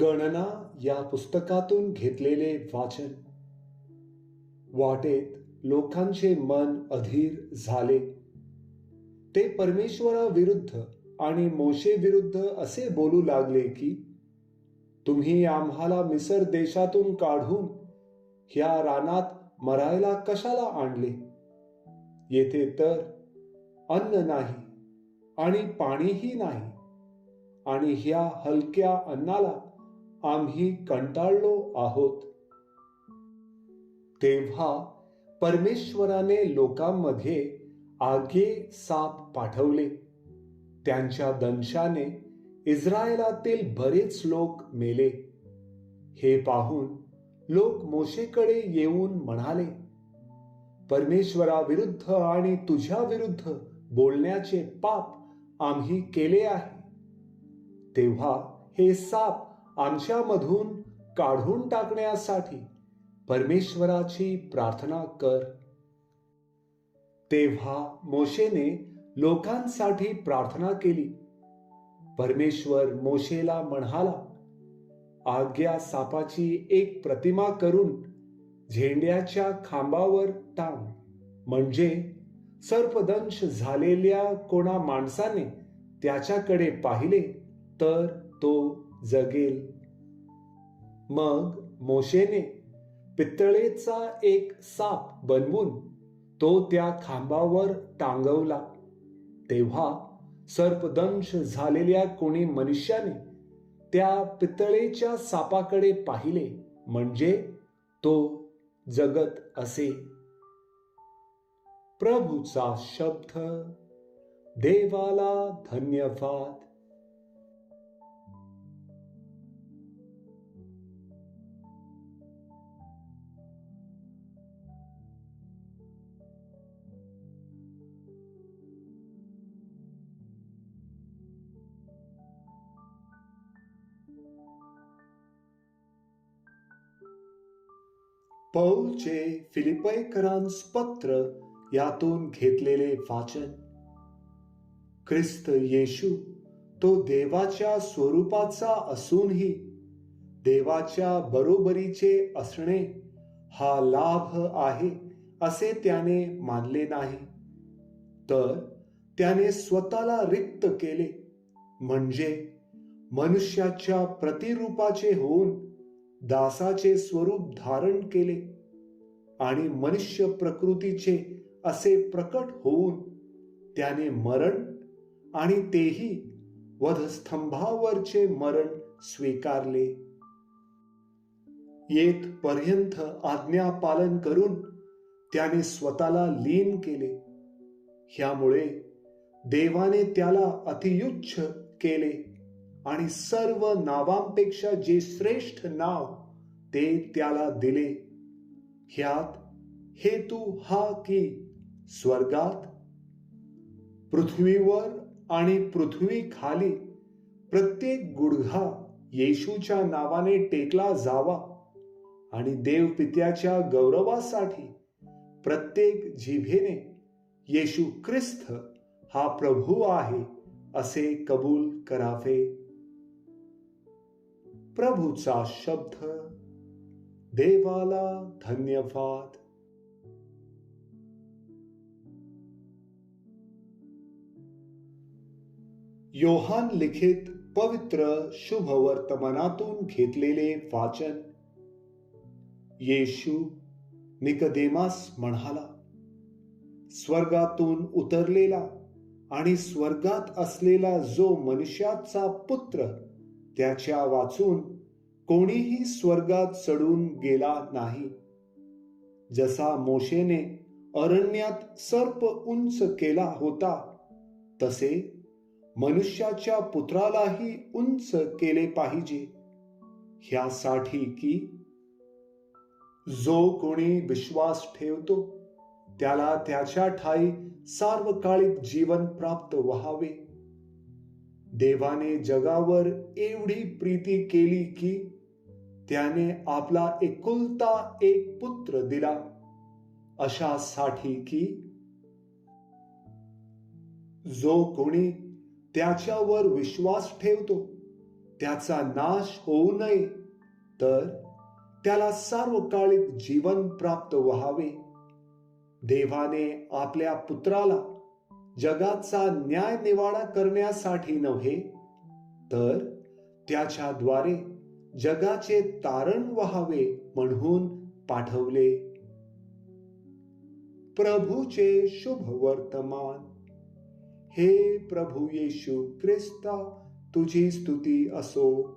गणना या पुस्तकातून घेतलेले वाचन. वाटेत लोकांचे मन अधीर झाले. ते परमेश्वराविरुद्ध आणि मोशे विरुद्ध असे बोलू लागले की तुम्ही आम्हाला मिसर देशातून काढून ह्या रानात मरायला कशाला आणले? येथे तर अन्न नाही आणि पाणीही नाही आणि ह्या हलक्या अन्नाला आम्ही कंटाळलो आहोत. तेव्हा परमेश्वराने लोकांमध्ये आगे साप पाठवले. त्यांच्या दंशाने इस्रायलातील बरेच लोक मेले. हे पाहून लोक मोशेकडे येऊन म्हणाले परमेश्वराविरुद्ध आणि तुझ्या विरुद्ध बोलण्याचे पाप आम्ही केले आहे. तेव्हा हे साप आमच्यामधून काढून टाकण्यासाठी परमेश्वराची प्रार्थना कर. तेव्हा मोशेने लोकांसाठी प्रार्थना केली. परमेश्वर मोशेला म्हणाला आज्ञा सापाची एक प्रतिमा करून झेंड्याच्या खांबावर टांग. म्हणजे सर्पदंश झालेल्या कोणा माणसाने त्याच्याकडे पाहिले तर तो जगेल. मग मोशेने पितळेचा एक साप बनवून तो त्या खांबावर टांगवला. तेव्हा सर्पदंश झालेल्या कोणी मनुष्याने त्या पितळेच्या सापाकडे पाहिले म्हणजे तो जगत असे. प्रभूचा शब्द देवाला धन्यवाद. पौलचे फिलिपैकरांस पत्र यातून घेतलेले वाचन. ख्रिस्त येशू तो देवाच्या स्वरूपाचा असूनही देवाच्या बरोबरीचे असणे हा लाभ आहे असे त्याने मानले नाही. तर त्याने स्वतःला रिक्त केले. म्हणजे मनुष्याच्या प्रतिरूपाचे होऊन दासाचे स्वरूप धारण केले आणि मनुष्य प्रकृतीचे असे प्रकट होऊन त्याने मरण आणि तेही वधस्तंभावरचे मरण स्वीकारले. येत पर्यंत आज्ञा पालन करून त्याने स्वतःला लीन केले. ह्यामुळे देवाने त्याला अतियुच्छ केले. आणि सर्व नावांपेक्षा जे श्रेष्ठ नाव ते त्याला दिले. ह्यात हेतू हा की स्वर्गात पृथ्वीवर आणि पृथ्वी खाली प्रत्येक गुडघा येशूच्या नावाने टेकला जावा आणि देव पित्याच्या गौरवासाठी प्रत्येक जिभेने येशू ख्रिस्त हा प्रभू आहे असे कबूल करावे. प्रभूचा शब्द देवाला धन्यवाद. योहान लिखित पवित्र शुभ वर्तमानातून घेतलेले वाचन येशू निकदेमास म्हणाला स्वर्गातून उतरलेला आणि स्वर्गात असलेला जो मनुष्याचा पुत्र त्याच्या वाचून कोणीही स्वर्गात चढून गेला नाही. जसा मोशेने अरण्यात सर्प उंच केला होता तसे मनुष्याच्या पुत्रालाही उंच केले पाहिजे. ह्यासाठी की जो कोणी विश्वास ठेवतो त्याला त्याच्या ठाई सार्वकालिक जीवन प्राप्त व्हावे. देवाने जगावर एवढी प्रीती केली की त्याने आपला एकुलता एक पुत्र दिला. अशासाठी की जो कोणी त्याच्यावर विश्वास ठेवतो त्याचा नाश होऊ नये तर त्याला सार्वकालिक जीवन प्राप्त व्हावे. देवाने आपल्या पुत्राला जगाचा न्याय निवाडा करण्यासाठी नव्हे तर त्याच्याद्वारे जगाचे तारण व्हावे म्हणून पाठवले. प्रभूचे शुभ वर्तमान. हे प्रभू येशू ख्रिस्ता तुझी स्तुती असो.